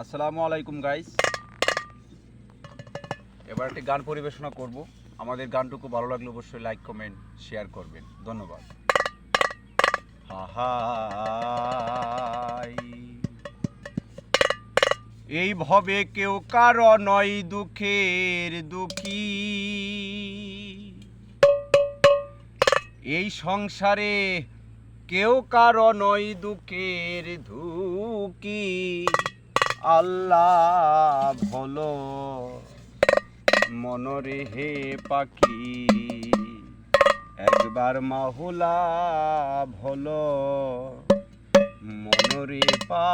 আসসালামু আলাইকুম গাইস এবার একটি গান পরিবেশনা করব। আমাদের গানটুকু ভালো লাগলে অবশ্যই লাইক কমেন্ট শেয়ার করবেন। ধন্যবাদ। এই ভবে কেউ কারও নয় দুঃখের দুঃখী। এই সংসারে কেউ কারও নয় দুঃখের ধুকি। আল্লাহ ভলো। মনরে হে পাখি, একবার মাহুলা ভলো। মনরে পাখি,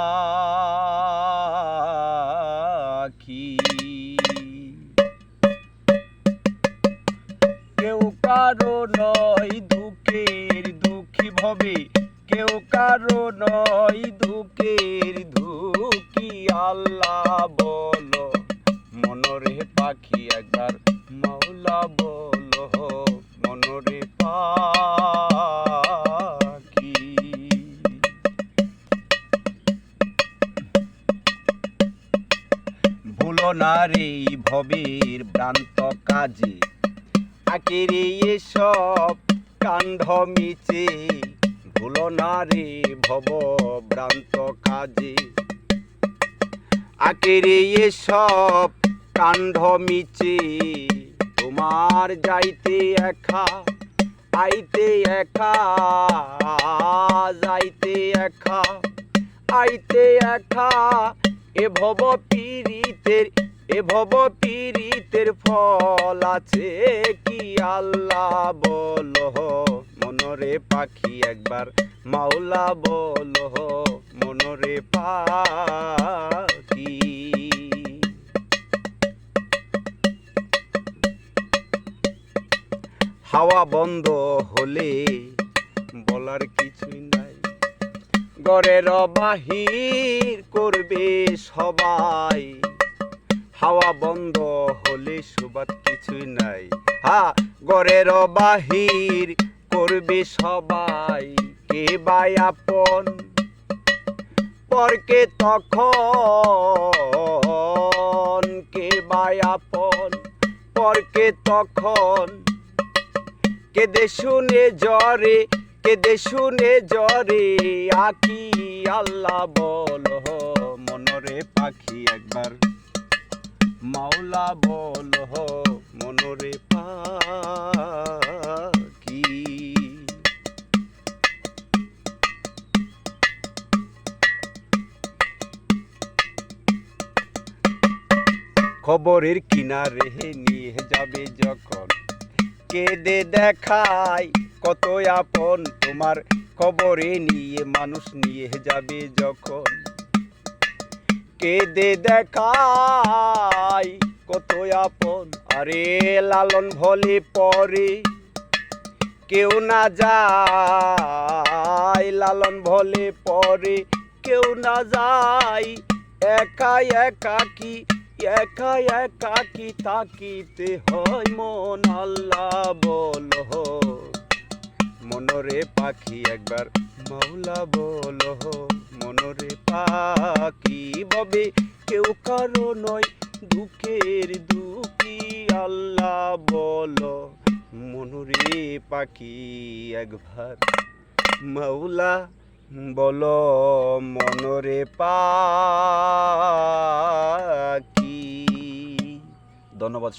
কেউ কারও নয় দুঃখের দুঃখী ভবে, কেউ কারও নয় দুঃখের দুঃখী ভুলো না রে ভবের ভ্রান্ত কাজে। আকেরে এসব কাণ্ড মিচে ভুলো না রে ভব ভ্রান্ত কাজে। আকেরে এসব কাণ্ড মিচে তোমার যাইতে একা, আইতে একা, যাইতে একা, আইতে একা এ ভব পীড়িতের এ ভব পীড়িতের ফল আছে কি আল্লাহ বলো মনরে পাখি একবার, মাওলা বলো মনরে পাখি। হাওয়া বন্ধ হলে বলার কিছুই নাই। গড়ের বাহির করবে সবাই। হাওয়া বন্ধ হলে সুবাদ কিছুই নাই। হা, গড়ের বাহির করবে সবাই। কে বাই আপন? পরকে তখন। কে বাই আপন? পরকে তখন। কেদে শুনে জ্বরে কেদে শুনে জ্বরে আকি, আল্লাহ বল মনরে পাখি একবার। মাওলা বল মনরে পাখি। খবরের কিনারে নিয়ে যাবে যখন কেঁদে দেখায় কত আপন তোমার খবরে নিয়ে, মানুষ নিয়ে যাবে যখন। কেঁদে দেখায় কত আপন, আরে লালন ভলে পরে। কেউ না যায় লালন ভলে পরে, কেউ না যায় একা একা কি একা একা কি তাকিতে হয়? মন আল্লাহ বলো মনরে পাখি একবার মাওলা বল মনরে পাখি ববে কেউ কারও নয়, দুঃখের দুঃখী আল্লাহ বল মনরে পাখি একবার মাওলা বল মনরে পাখি ধন্যবাদ